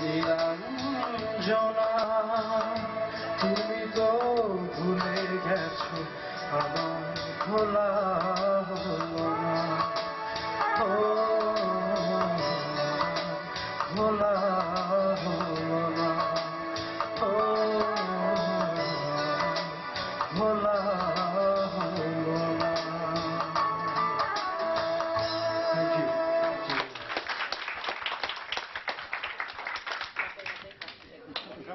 নীলাঞ্জনা তুমি তো ভুলে গেছো আমার খোলা ভোলা ভোলা